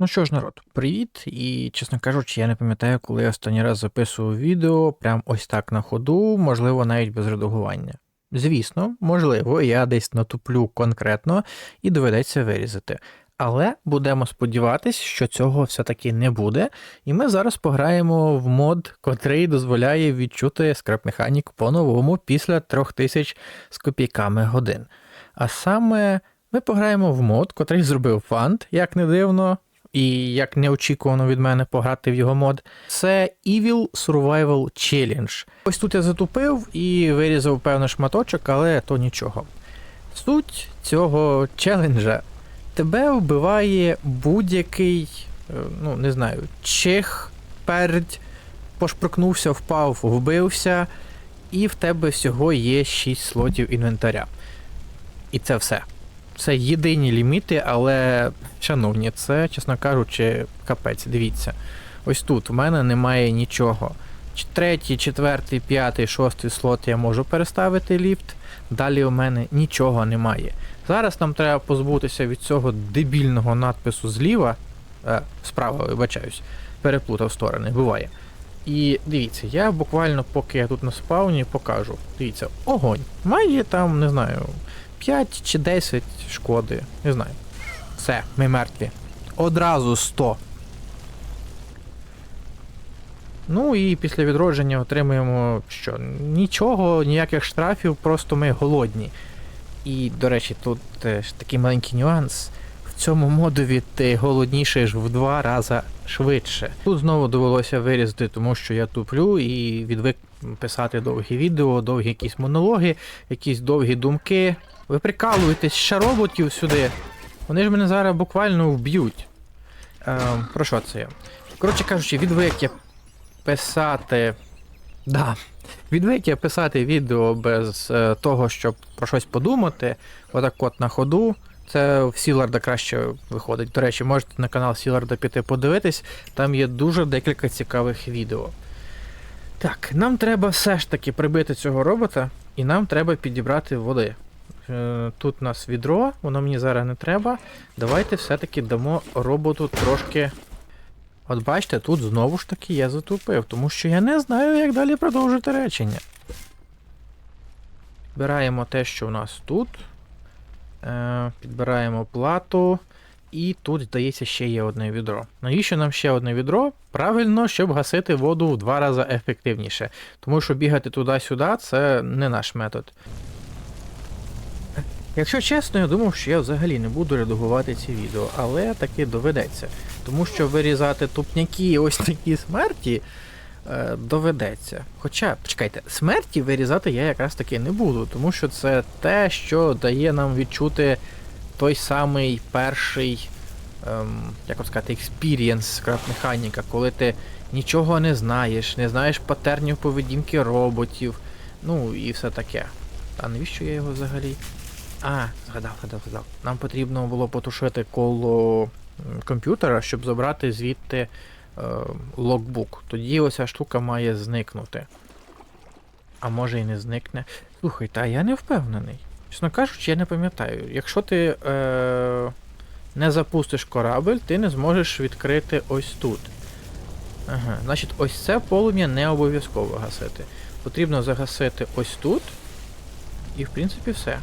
Ну що ж, народ, привіт! І чесно кажучи, я не пам'ятаю, коли я останній раз записував відео, прям ось так на ходу, можливо, навіть без редагування. Звісно, можливо, я десь натуплю конкретно і доведеться вирізати. Але будемо сподіватись, що цього все-таки не буде, і ми зараз пограємо в мод, котрий дозволяє відчути скрап-механік по-новому після 3000 з копійками годин. А саме ми пограємо в мод, котрий зробив фант, як не дивно, і як неочікувано від мене пограти в його мод. Це Evil Survival Challenge. Ось тут я затупив і вирізав певний шматочок, але то нічого. Суть цього челенджа тебе вбиває будь-який, е, ну не знаю, чих, пердь, пошпрокнувся, впав, вбився, і в тебе всього є 6 слотів інвентаря. І це все. Це єдині ліміти, але, шановні, це, чесно кажучи, капець. Дивіться. Ось тут у мене немає нічого. Третій, четвертий, п'ятий, шостий слот я можу переставити ліфт. Далі у мене нічого немає. Зараз нам треба позбутися від цього дебільного надпису зліва. Е, справа, вибачаюсь, переплутав сторони, буває. І дивіться, я буквально, поки я тут на спауні, покажу. Дивіться, огонь. Має там, не знаю, 5 чи 10 шкоди. Не знаю. Все, ми мертві. Одразу 100. Ну і після відродження отримуємо що? Нічого, ніяких штрафів, просто ми голодні. І, до речі, тут теж такий маленький нюанс. В цьому модові ти голоднішаєш в два рази швидше. Тут знову довелося вирізати, тому що я туплю і відвик писати довгі відео, довгі якісь монологи, якісь довгі думки. Ви прикалуєтесь ще роботів сюди. Вони ж мене зараз буквально вб'ють. Е, про що це? Коротше кажучи, відвик я писати. Да. Відвик я писати відео без е, того, щоб про щось подумати. Отак от на ходу. Це в Сіларда краще виходить. До речі, можете на канал Сіларда піти подивитись, там є дуже декілька цікавих відео. Так, нам треба все ж таки прибити цього робота, і нам треба підібрати води. Е, Тут у нас відро, воно мені зараз не треба. Давайте все-таки дамо роботу трошки. От бачите, тут знову ж таки я затупив, тому що я не знаю, як далі продовжити речення. Підбираємо те, що у нас тут. Е, Підбираємо плату. І тут, здається, ще є одне відро. Навіщо нам ще одне відро? Правильно, щоб гасити воду в два рази ефективніше. Тому що бігати туди-сюди це не наш метод. Якщо чесно, я думав, що я взагалі не буду редагувати ці відео, але таки доведеться. Тому що вирізати тупняки ось такі смерті е, доведеться. Хоча, почекайте, смерті вирізати я якраз таки не буду, тому що це те, що дає нам відчути той самий перший, ем, як вам сказати, експірієнс скрап-механіка, коли ти нічого не знаєш, не знаєш патернів поведінки роботів, ну і все таке. А навіщо я його взагалі? А, згадав, згадав, згадав. Нам потрібно було потушити коло комп'ютера, щоб забрати звідти е, логбук. Тоді оця штука має зникнути. А може і не зникне. Слухай, та я не впевнений. Чесно кажучи, я не пам'ятаю. Якщо ти е, не запустиш корабель, ти не зможеш відкрити ось тут. Ага, значить, ось це полум'я не обов'язково гасити. Потрібно загасити ось тут. І в принципі все.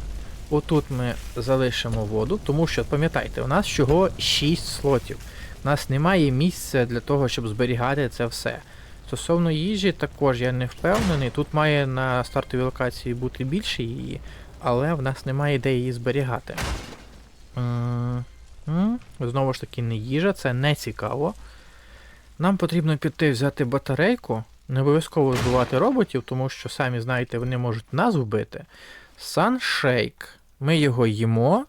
Отут ми залишимо воду, тому що, пам'ятайте, у нас всього 6 слотів. У нас немає місця для того, щоб зберігати це все. Стосовно їжі, також я не впевнений. Тут має на стартовій локації бути більше її, але в нас немає де її зберігати. Знову ж таки, не їжа, це не цікаво. Нам потрібно піти взяти батарейку, не обов'язково збивати роботів, тому що, самі знаєте, вони можуть нас вбити. Sunshake. Ми його їмо.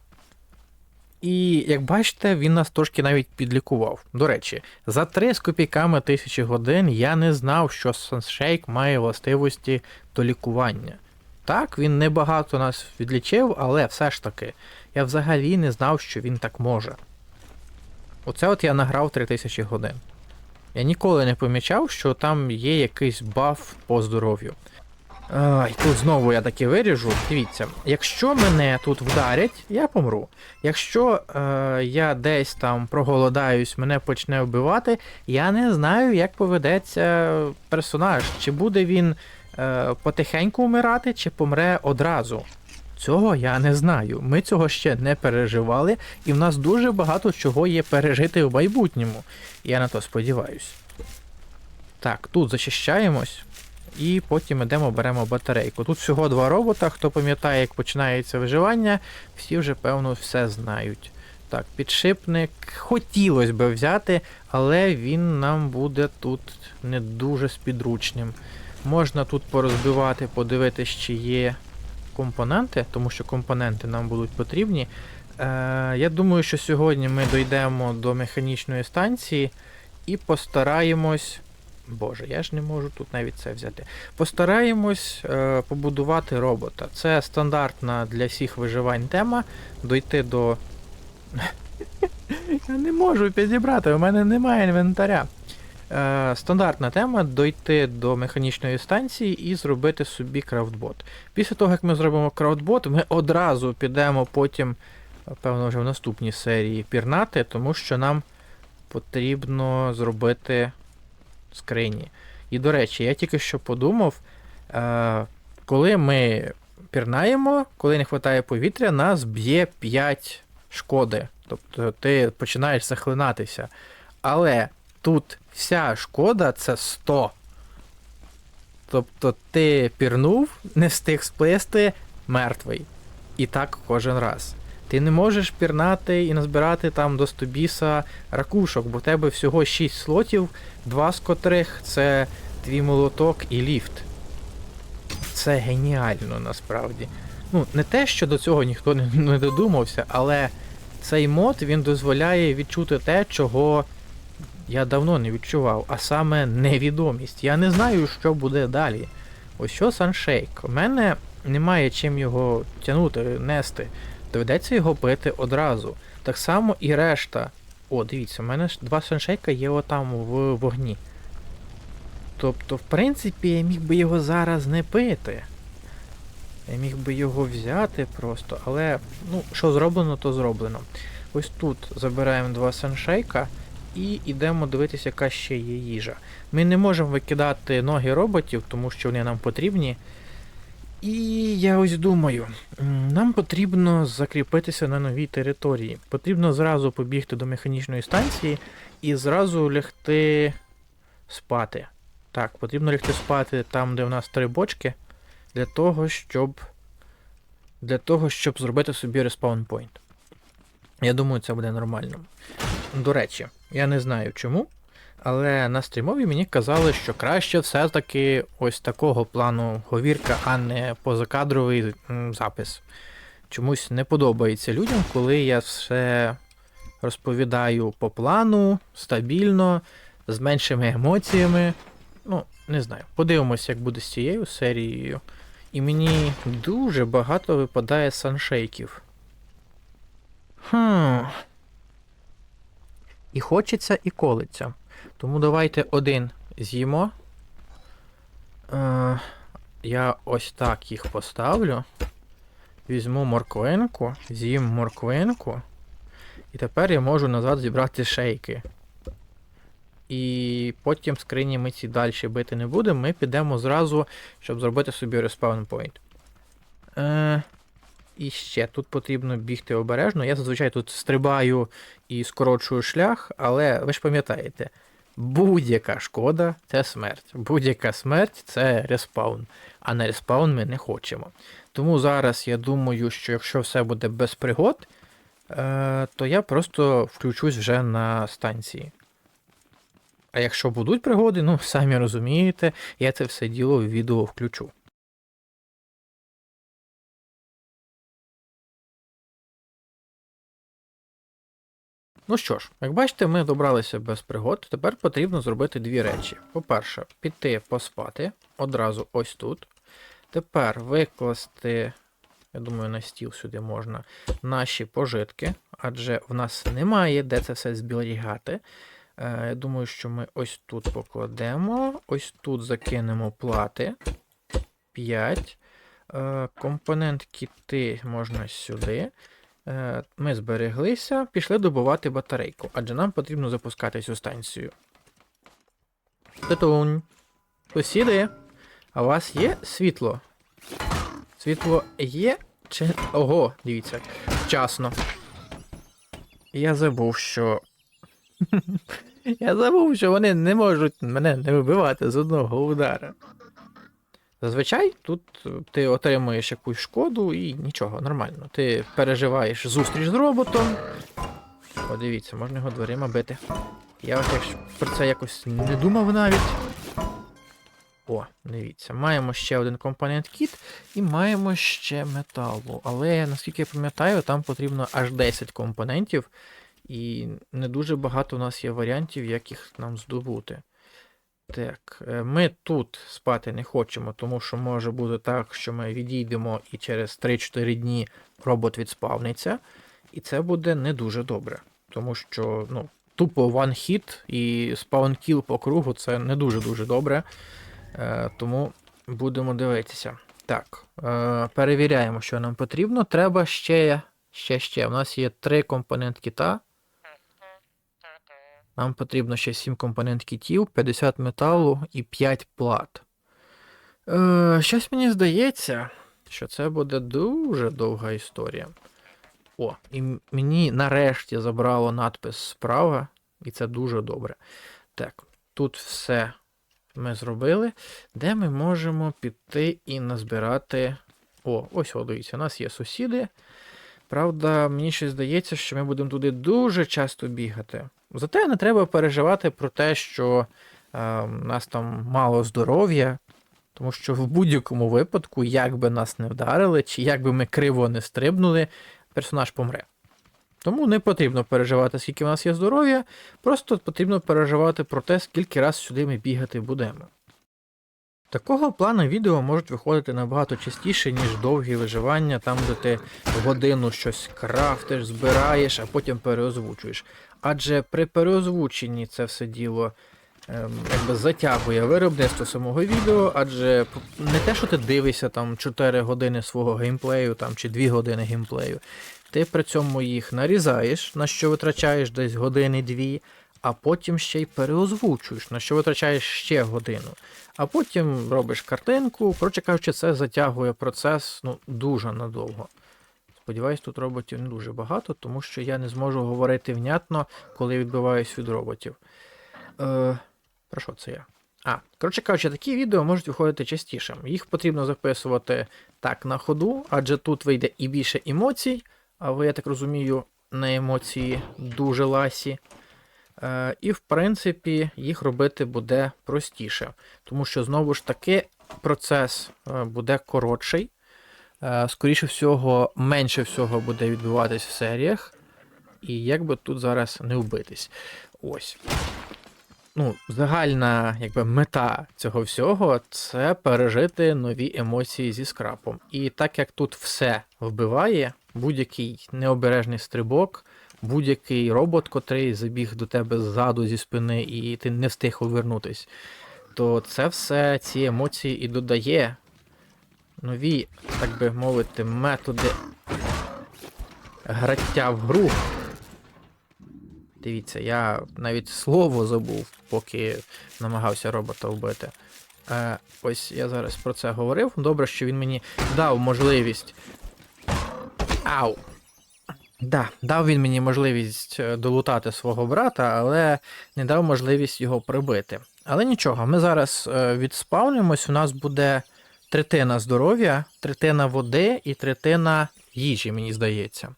І, як бачите, він нас трошки навіть підлікував. До речі, за 3 з копійками тисячі годин я не знав, що Sunshake має властивості до лікування. Так, він небагато нас відлічив, але все ж таки, я взагалі не знав, що він так може. Оце от я награв 3000 годин. Я ніколи не помічав, що там є якийсь баф по здоров'ю. Ай, тут знову я таки виріжу. Дивіться, якщо мене тут вдарять, я помру. Якщо е, я десь там проголодаюсь, мене почне вбивати, я не знаю, як поведеться персонаж. Чи буде він е, потихеньку вмирати, чи помре одразу. Цього я не знаю. Ми цього ще не переживали, і в нас дуже багато чого є пережити в майбутньому. Я на то сподіваюсь. Так, тут зачищаємось. І потім йдемо, беремо батарейку. Тут всього два робота. Хто пам'ятає, як починається виживання, всі вже, певно, все знають. Так, підшипник хотілося би взяти, але він нам буде тут не дуже спідручним. Можна тут порозбивати, подивитись, чи є компоненти, тому що компоненти нам будуть потрібні. Е, я думаю, що сьогодні ми дійдемо до механічної станції і постараємось. Боже, я ж не можу тут навіть це взяти. Постараємось е, побудувати робота. Це стандартна для всіх виживань тема. Дойти до. Я не можу підібрати, у мене немає інвентаря. Е, стандартна тема дойти до механічної станції і зробити собі крафтбот. Після того, як ми зробимо крафтбот, ми одразу підемо потім, певно, вже в наступній серії пірнати, тому що нам потрібно зробити скрині. І, до речі, я тільки що подумав, е, коли ми пірнаємо, коли не вистачає повітря, нас б'є 5 шкоди. Тобто ти починаєш захлинатися. Але тут вся шкода це 100. Тобто ти пірнув, не встиг сплисти, мертвий. І так кожен раз. Ти не можеш пірнати і назбирати там до 100 біса ракушок, бо в тебе всього 6 слотів, два з котрих це твій молоток і ліфт. Це геніально насправді. Ну, не те, що до цього ніхто не додумався, але цей мод він дозволяє відчути те, чого я давно не відчував, а саме невідомість. Я не знаю, що буде далі. Ось що Sunshake. У мене немає чим його тягнути, нести. Доведеться його пити одразу. Так само і решта. О, дивіться, у мене ж два саншейка є отам в вогні. Тобто, в принципі, я міг би його зараз не пити. Я міг би його взяти просто, але ну, що зроблено, то зроблено. Ось тут забираємо два саншейка і йдемо дивитися, яка ще є їжа. Ми не можемо викидати ноги роботів, тому що вони нам потрібні. І я ось думаю, нам потрібно закріпитися на новій території. Потрібно зразу побігти до механічної станції і зразу лягти спати. Так, потрібно лягти спати там, де в нас три бочки, для того, щоб. Для того, щоб зробити собі респаунпойнт. Я думаю, це буде нормально. До речі, я не знаю чому, але на стрімові мені казали, що краще все-таки ось такого плану говірка, а не позакадровий запис. Чомусь не подобається людям, коли я все розповідаю по плану, стабільно, з меншими емоціями. Ну, не знаю. Подивимося, як буде з цією серією. І мені дуже багато випадає саншейків. Хм. І хочеться, і колиться. Тому давайте один з'їмо. Е, я ось так їх поставлю. Візьму морквинку, з'їм морквинку. І тепер я можу назад зібрати шейки. І потім скрині ми ці далі бити не будемо. Ми підемо зразу, щоб зробити собі респаун point. Е, і ще тут потрібно бігти обережно. Я зазвичай тут стрибаю і скорочую шлях, але ви ж пам'ятаєте, будь-яка шкода це смерть. Будь-яка смерть це респаун. А на респаун ми не хочемо. Тому зараз я думаю, що якщо все буде без пригод, е, то я просто включусь вже на станції. А якщо будуть пригоди, ну самі розумієте, я це все діло в відео включу. Ну що ж, як бачите, ми добралися без пригод. Тепер потрібно зробити дві речі. По-перше, піти поспати одразу ось тут. Тепер викласти, я думаю, на стіл сюди можна наші пожитки, адже в нас немає де це все зберігати. Е, Я думаю, що ми ось тут покладемо, ось тут закинемо плати. 5. Е, компонент кіти можна сюди. Е, ми збереглися, пішли добувати батарейку, адже нам потрібно запускати цю станцію. Титунь. Сусіди, а у вас є світло? Світло є? Чи. Ого, дивіться, вчасно. Я забув, що. Я забув, що вони не можуть мене не вибивати з одного удара. Зазвичай тут е, ти отримуєш якусь шкоду і нічого, нормально. Ти переживаєш зустріч з роботом. О, дивіться, можна його дверима бити. Я ось якщо про це якось не думав навіть. О, дивіться, маємо ще один компонент кіт і маємо ще металу. Але наскільки я пам'ятаю, там потрібно аж 10 компонентів, і не дуже багато у нас є варіантів, як їх нам здобути. Так, е, ми тут спати не хочемо, тому що може бути так, що ми відійдемо і через 3-4 дні робот відспавниться. І це буде не дуже добре. Тому що, ну, тупо hit і спаун кіл по кругу це не дуже-дуже добре. Е, тому будемо дивитися. Так, е, перевіряємо, що нам потрібно. Треба ще, ще, ще. У нас є три компонент кіта. Нам потрібно ще 7 компонент кітів, 50 металу і 5 плат. Е, щось мені здається, що це буде дуже довга історія. О, і мені нарешті забрало надпис справа, і це дуже добре. Так, тут все ми зробили. Де ми можемо піти і назбирати. О, ось о, дивіться, у нас є сусіди. Правда, мені ще здається, що ми будемо туди дуже часто бігати. Зате не треба переживати про те, що е, нас там мало здоров'я, тому що в будь-якому випадку, як би нас не вдарили, чи як би ми криво не стрибнули, персонаж помре. Тому не потрібно переживати, скільки в нас є здоров'я, просто потрібно переживати про те, скільки раз сюди ми бігати будемо. Такого плану відео можуть виходити набагато частіше, ніж довгі виживання, там, де ти годину щось крафтиш, збираєш, а потім переозвучуєш. Адже при переозвученні це все діло ем, якби затягує виробництво самого відео, адже не те, що ти дивишся там 4 години свого геймплею там, чи 2 години геймплею, ти при цьому їх нарізаєш, на що витрачаєш десь години-дві, а потім ще й переозвучуєш, на що витрачаєш ще годину. А потім робиш картинку. Коротше кажучи, це затягує процес ну, дуже надовго. Сподіваюсь, тут роботів не дуже багато, тому що я не зможу говорити внятно, коли відбиваюсь від роботів. Е, про що це я? А, коротше кажучи, такі відео можуть виходити частіше. Їх потрібно записувати так на ходу, адже тут вийде і більше емоцій, а ви, я так розумію, на емоції дуже ласі. Е, і, в принципі, їх робити буде простіше, тому що знову ж таки процес е, буде коротший. Е, Скоріше всього, менше всього буде відбуватись в серіях. І як би тут зараз не вбитись. Ось. Ну, загальна якби, мета цього всього це пережити нові емоції зі скрапом. І так як тут все вбиває, будь-який необережний стрибок, будь-який робот, котрий забіг до тебе ззаду зі спини, і ти не встиг повернутись, то це все ці емоції і додає нові, так би мовити, методи граття в гру. Дивіться, я навіть слово забув, поки намагався робота вбити. Е, ось я зараз про це говорив. Добре, що він мені дав можливість. Ау! Да, дав він мені можливість е, долутати свого брата, але не дав можливість його прибити. Але нічого, ми зараз е, відспавнимось, у нас буде третина здоров'я, третина води і третина їжі, мені здається.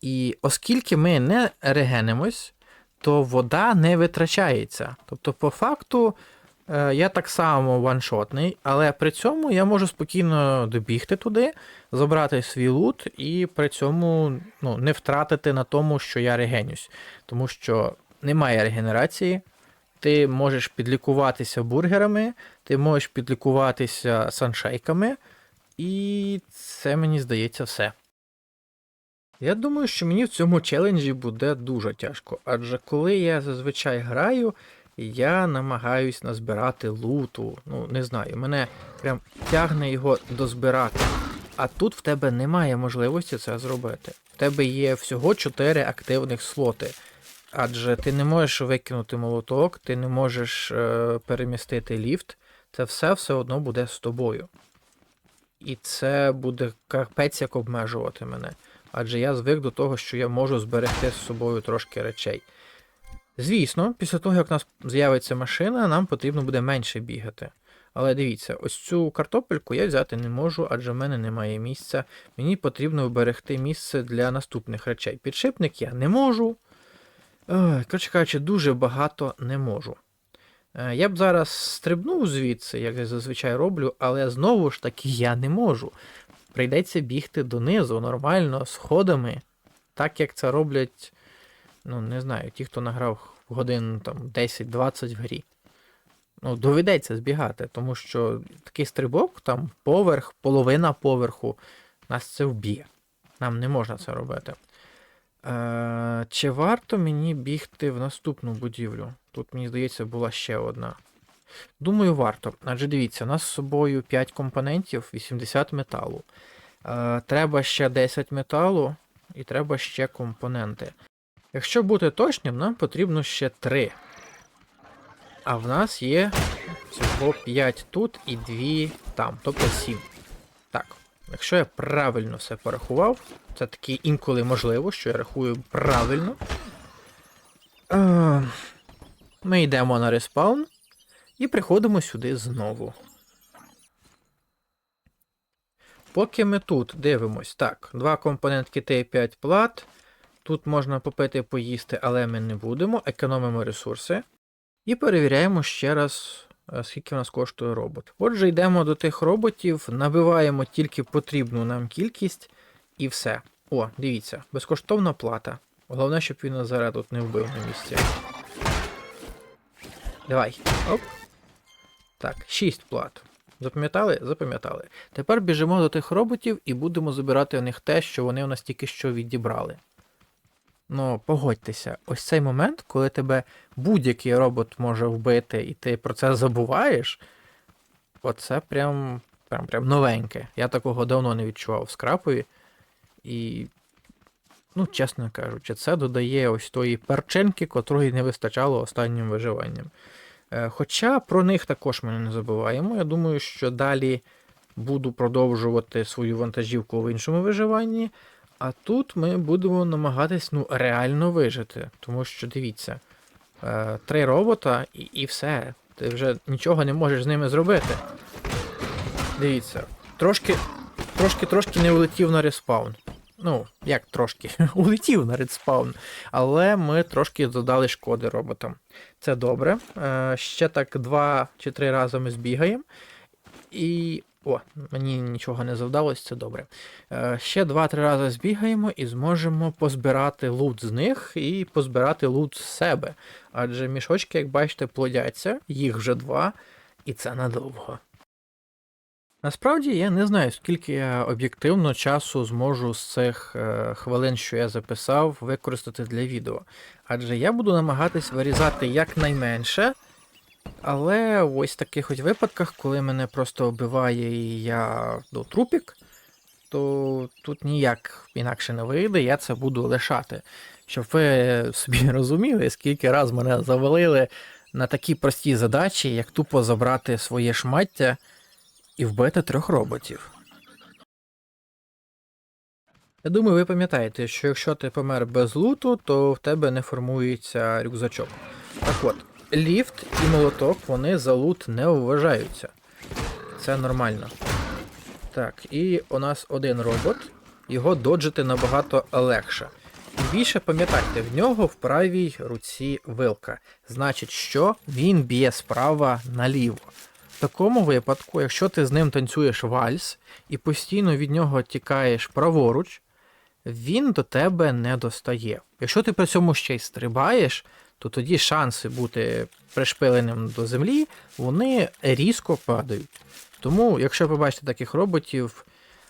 І оскільки ми не регенимось, то вода не витрачається. Тобто, по факту, я так само ваншотний, але при цьому я можу спокійно добігти туди, забрати свій лут і при цьому ну, не втратити на тому, що я регенюсь. Тому що немає регенерації. Ти можеш підлікуватися бургерами, ти можеш підлікуватися саншейками, і це мені здається все. Я думаю, що мені в цьому челенджі буде дуже тяжко, адже коли я зазвичай граю, я намагаюсь назбирати луту. Ну, не знаю, мене прям тягне його дозбирати. А тут в тебе немає можливості це зробити. В тебе є всього 4 активних слоти. Адже ти не можеш викинути молоток, ти не можеш е, перемістити ліфт. Це все все одно буде з тобою. І це буде капець як обмежувати мене. Адже я звик до того, що я можу зберегти з собою трошки речей. Звісно, після того, як у нас з'явиться машина, нам потрібно буде менше бігати. Але дивіться, ось цю картопельку я взяти не можу, адже в мене немає місця. Мені потрібно вберегти місце для наступних речей. Підшипник я не можу. Коротше кажучи, дуже багато не можу. Е, Я б зараз стрибнув звідси, як я зазвичай роблю, але знову ж таки я не можу. Прийдеться бігти донизу нормально, сходами, так як це роблять, ну не знаю, ті, хто награв годин там 10-20 в грі. Ну, доведеться збігати, тому що такий стрибок, там поверх, половина поверху, нас це вб'є. Нам не можна це робити. Е, чи варто мені бігти в наступну будівлю? Тут, мені здається, була ще одна. Думаю, варто. Адже дивіться, у нас з собою 5 компонентів, 80 металу. Е, треба ще 10 металу і треба ще компоненти. Якщо бути точним, нам потрібно ще 3. А в нас є всього 5 тут і 2 там, тобто 7. Так, якщо я правильно все порахував, це таки інколи можливо, що я рахую правильно. Е, Ми йдемо на респаун і приходимо сюди знову. Поки ми тут дивимось, так, два компонентки Т5 плат. Тут можна попити поїсти, але ми не будемо. Економимо ресурси. І перевіряємо ще раз, е, скільки в нас коштує робот. Отже, йдемо до тих роботів, набиваємо тільки потрібну нам кількість і все. О, дивіться, безкоштовна плата. Головне, щоб він нас зараз тут не вбив на місці. Давай. Оп. Так, 6 плат. Запам'ятали? Запам'ятали. Тепер біжимо до тих роботів і будемо забирати у них те, що вони у нас тільки що відібрали. Ну, погодьтеся, ось цей момент, коли тебе будь-який робот може вбити, і ти про це забуваєш, оце прям, прям, прям новеньке. Я такого давно не відчував в скрапові. І, ну, чесно кажучи, це додає ось тої перчинки, котрої не вистачало останнім виживанням. Е, Хоча про них також ми не забуваємо. Я думаю, що далі буду продовжувати свою вантажівку в іншому виживанні. А тут ми будемо намагатись ну, реально вижити. Тому що дивіться, е, три робота і, і все. Ти вже нічого не можеш з ними зробити. Дивіться, трошки, трошки, трошки не улетів на респаун. Ну, як трошки, улетів на респаун. Але ми трошки додали шкоди роботам. Це добре. Е, ще так два чи три рази ми збігаємо. І. О, мені нічого не завдалось, це добре. Е, ще два-три рази збігаємо і зможемо позбирати лут з них і позбирати лут з себе. Адже мішочки, як бачите, плодяться, їх вже два, і це надовго. Насправді я не знаю, скільки я об'єктивно часу зможу з цих е, хвилин, що я записав, використати для відео. Адже я буду намагатись вирізати якнайменше. Але ось в таких ось випадках, коли мене просто вбиває і я до трупік, то тут ніяк інакше не вийде, я це буду лишати. Щоб ви собі розуміли, скільки раз мене завалили на такі прості задачі, як тупо забрати своє шмаття і вбити трьох роботів. Я думаю, ви пам'ятаєте, що якщо ти помер без луту, то в тебе не формується рюкзачок. Так от, ліфт і молоток вони за лут не вважаються. Це нормально. Так, і у нас один робот. Його доджити набагато легше. І більше пам'ятайте, в нього в правій руці вилка. Значить, що він б'є справа наліво. В такому випадку, якщо ти з ним танцюєш вальс і постійно від нього тікаєш праворуч, він до тебе не достає. Якщо ти при цьому ще й стрибаєш, то тоді шанси бути пришпиленим до землі, вони різко падають. Тому, якщо побачите таких роботів,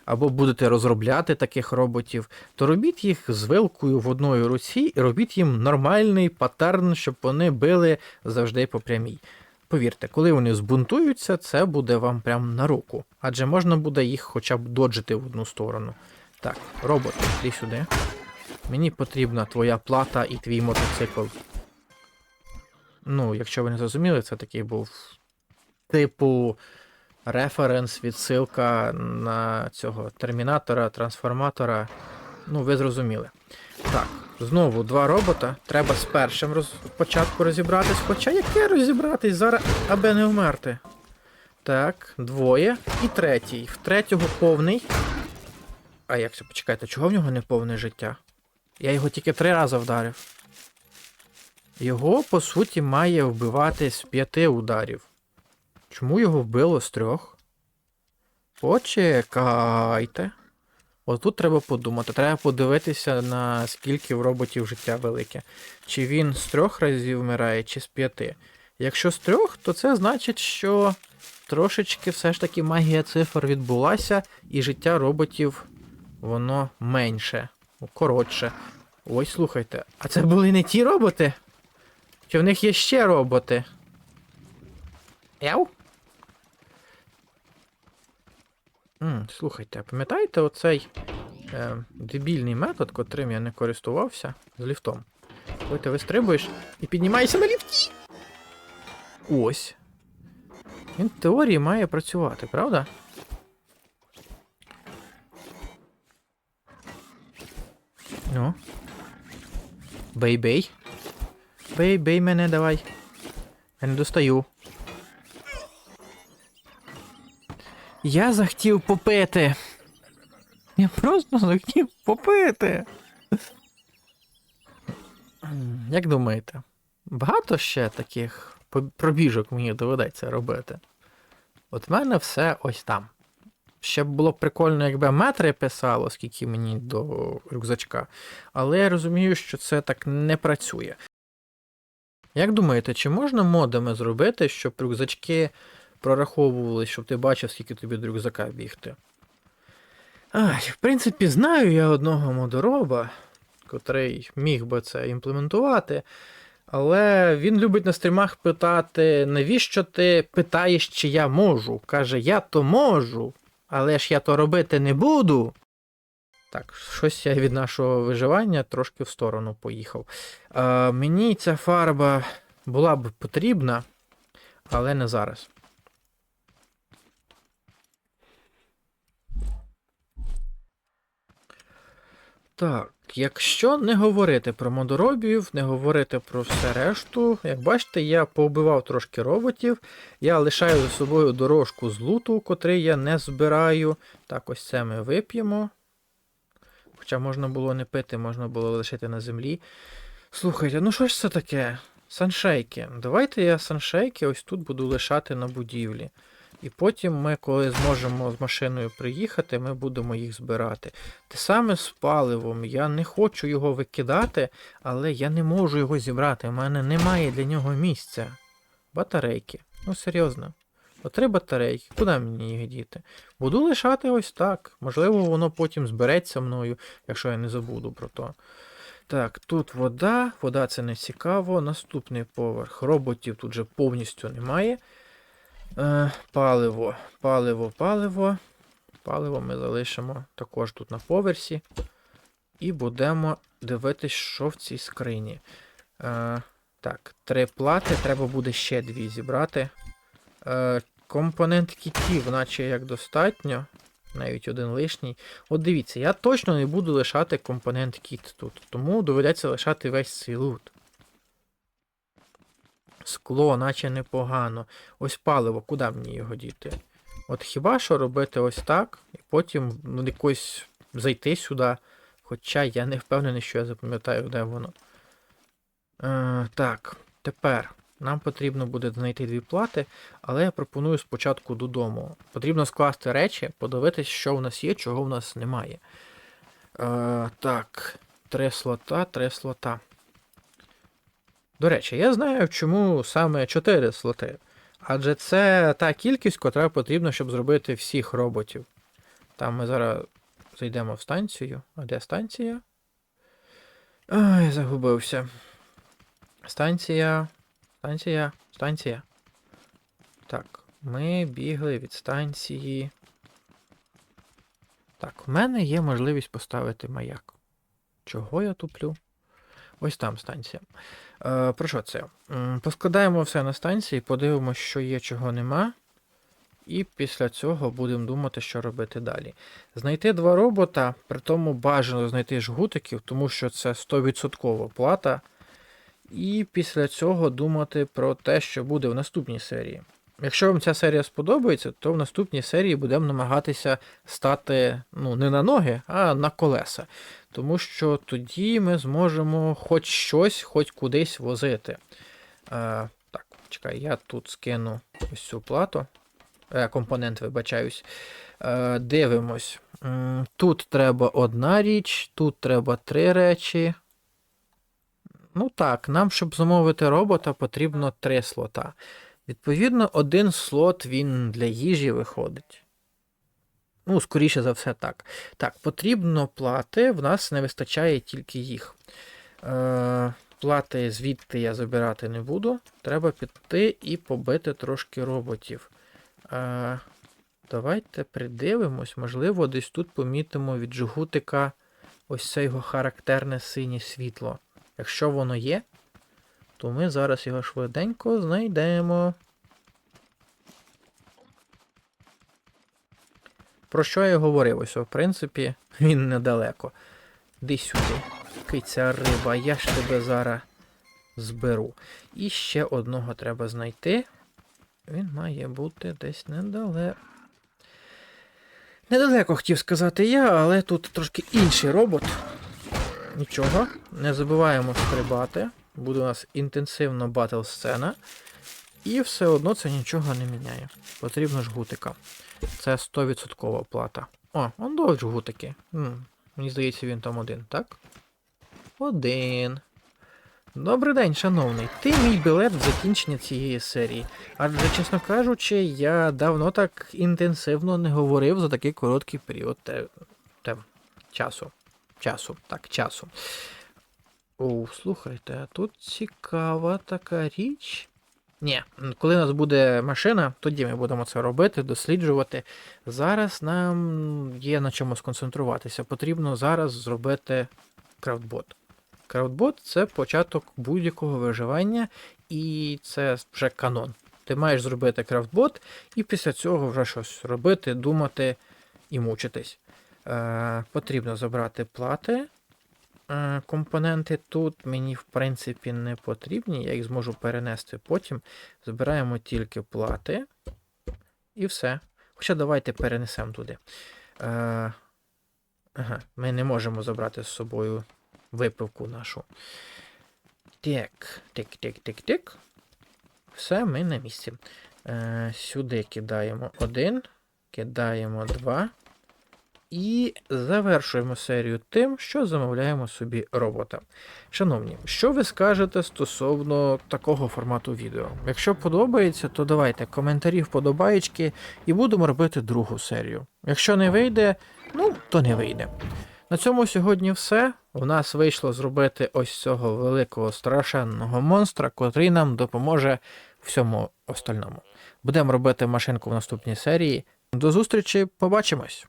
або будете розробляти таких роботів, то робіть їх з вилкою в одній руці і робіть їм нормальний паттерн, щоб вони били завжди по прямій. Повірте, коли вони збунтуються, це буде вам прям на руку. Адже можна буде їх хоча б доджити в одну сторону. Так, робот, йди сюди. Мені потрібна твоя плата і твій мотоцикл. Ну, якщо ви не зрозуміли, це такий був типу референс, відсилка на цього термінатора, трансформатора. Ну, ви зрозуміли. Так, знову два робота. Треба з першим роз... спочатку розібратись. Хоча яке розібратись зараз, аби не вмерти. Так, двоє. І третій. В третього повний. А як це? Почекайте, чого в нього не повне життя? Я його тільки три рази вдарив. Його, по суті, має вбивати з п'яти ударів. Чому його вбило з трьох? Почекайте. Отут треба подумати. Треба подивитися, на скільки в роботів життя велике. Чи він з трьох разів вмирає, чи з п'яти. Якщо з трьох, то це значить, що трошечки все ж таки магія цифр відбулася, і життя роботів воно менше, коротше. Ой, слухайте, а це були не ті роботи? Чи в них є ще роботи? Яу? М, слухайте, а пам'ятаєте оцей е, дебільний метод, котрим я не користувався з ліфтом? Коли ти вистрибуєш і піднімаєшся на ліфті. Ось. Він в теорії має працювати, правда? Ну. Бей-бей. Бей-бей мене давай. Я не достаю. Я захотів попити. Я просто захотів попити. Як думаєте, багато ще таких пробіжок мені доведеться робити? От в мене все ось там. Ще б було б прикольно, якби метри писало, скільки мені до рюкзачка. Але я розумію, що це так не працює. Як думаєте, чи можна модами зробити, щоб рюкзачки прораховували, щоб ти бачив, скільки тобі до рюкзака бігти? Ай, в принципі, знаю я одного модороба, котрий міг би це імплементувати. Але він любить на стрімах питати, навіщо ти питаєш, чи я можу? Каже, я то можу, але ж я то робити не буду. Так, щось я від нашого виживання трошки в сторону поїхав. Е, мені ця фарба була б потрібна, але не зараз. Так, якщо не говорити про модоробів, не говорити про все решту, як бачите, я поубивав трошки роботів. Я лишаю за собою дорожку з луту, котрий я не збираю. Так, ось це ми вип'ємо. Хоча можна було не пити, можна було лишити на землі. Слухайте, ну що ж це таке? Саншейки. Давайте я саншейки ось тут буду лишати на будівлі. І потім ми, коли зможемо з машиною приїхати, ми будемо їх збирати. Те саме з паливом. Я не хочу його викидати, але я не можу його зібрати. У мене немає для нього місця. Батарейки. Ну серйозно. От три батарейки. Куди мені їх діти? Буду лишати ось так. Можливо, воно потім збереться мною, якщо я не забуду про то. Так, тут вода. Вода це не цікаво. Наступний поверх. Роботів тут же повністю немає. Е, паливо, паливо, паливо. Паливо ми залишимо також тут на поверсі. І будемо дивитись, що в цій скрині. Е, так, три плати, треба буде ще дві зібрати. Е, компонент кітів, наче як достатньо. Навіть один лишній. От дивіться, я точно не буду лишати компонент кіт тут. Тому доведеться лишати весь цей лут. Скло, наче непогано. Ось паливо, куди мені його діти? От хіба що робити ось так, і потім ну, якось зайти сюди. Хоча я не впевнений, що я запам'ятаю, де воно. Е, так, тепер нам потрібно буде знайти дві плати, але я пропоную спочатку додому. Потрібно скласти речі, подивитись, що в нас є, чого в нас немає. Е, так, три слота, три слота. До речі, я знаю, чому саме 4 слоти. Адже це та кількість, котра потрібна, щоб зробити всіх роботів. Там ми зараз зайдемо в станцію. А де станція? Ой, загубився. Станція. Станція. Станція. Так, ми бігли від станції. Так, в мене є можливість поставити маяк. Чого я туплю? Ось там станція. Е, про що це? Поскладаємо все на станції, подивимося, що є, чого нема. І після цього будемо думати, що робити далі. Знайти два робота, при тому бажано знайти жгутиків, тому що це 100% плата. І після цього думати про те, що буде в наступній серії. Якщо вам ця серія сподобається, то в наступній серії будемо намагатися стати ну, не на ноги, а на колеса. Тому що тоді ми зможемо хоч щось, хоч кудись возити. Е, так, чекай, я тут скину ось цю плату. Е, компонент, вибачаюсь. Е, дивимось. Тут треба одна річ, тут треба три речі. Ну так, нам, щоб замовити робота, потрібно три слота. Відповідно, один слот він для їжі виходить. Ну, скоріше за все, так. Так, потрібно плати, в нас не вистачає тільки їх. Е, плати звідти я забирати не буду. Треба піти і побити трошки роботів. Е, давайте придивимось, можливо, десь тут помітимо від жгутика ось це його характерне синє світло. Якщо воно є, то ми зараз його швиденько знайдемо. Про що я говорив? Ось, в принципі, він недалеко. Ди сюди. Киця риба, я ж тебе зараз зберу. І ще одного треба знайти. Він має бути десь недалеко. Недалеко хотів сказати я, але тут трошки інший робот. Нічого, не забуваємо стрибати. Буде у нас інтенсивна батл сцена. І все одно це нічого не міняє. Потрібно жгутика. Це 100% плата. О, он до жгутики. М, Мені здається, він там один, так? Один. Добрий день, шановний. Ти мій білет в закінчення цієї серії. Адже, чесно кажучи, я давно так інтенсивно не говорив за такий короткий період те, те, часу. Часу, так, часу. О, слухайте, а тут цікава така річ. Ні, коли у нас буде машина, тоді ми будемо це робити, досліджувати. Зараз нам є на чому сконцентруватися. Потрібно зараз зробити крафтбот. Крафтбот це початок будь-якого виживання, і це вже канон. Ти маєш зробити крафтбот, і після цього вже щось робити, думати і мучитись. Е, потрібно забрати плати. Е, компоненти тут мені, в принципі, не потрібні. Я їх зможу перенести потім. Збираємо тільки плати. І все. Хоча давайте перенесемо туди. Е, ага, ми не можемо забрати з собою випивку нашу. Так, тик, тик, тик, тик. Все, ми на місці. Сюди кидаємо один, кидаємо два. І завершуємо серію тим, що замовляємо собі робота. Шановні, що ви скажете стосовно такого формату відео? Якщо подобається, то давайте коментарі, вподобаєчки і будемо робити другу серію. Якщо не вийде, ну то не вийде. На цьому сьогодні все. У нас вийшло зробити ось цього великого страшенного монстра, котрий нам допоможе всьому остальному. Будемо робити машинку в наступній серії. До зустрічі, побачимось!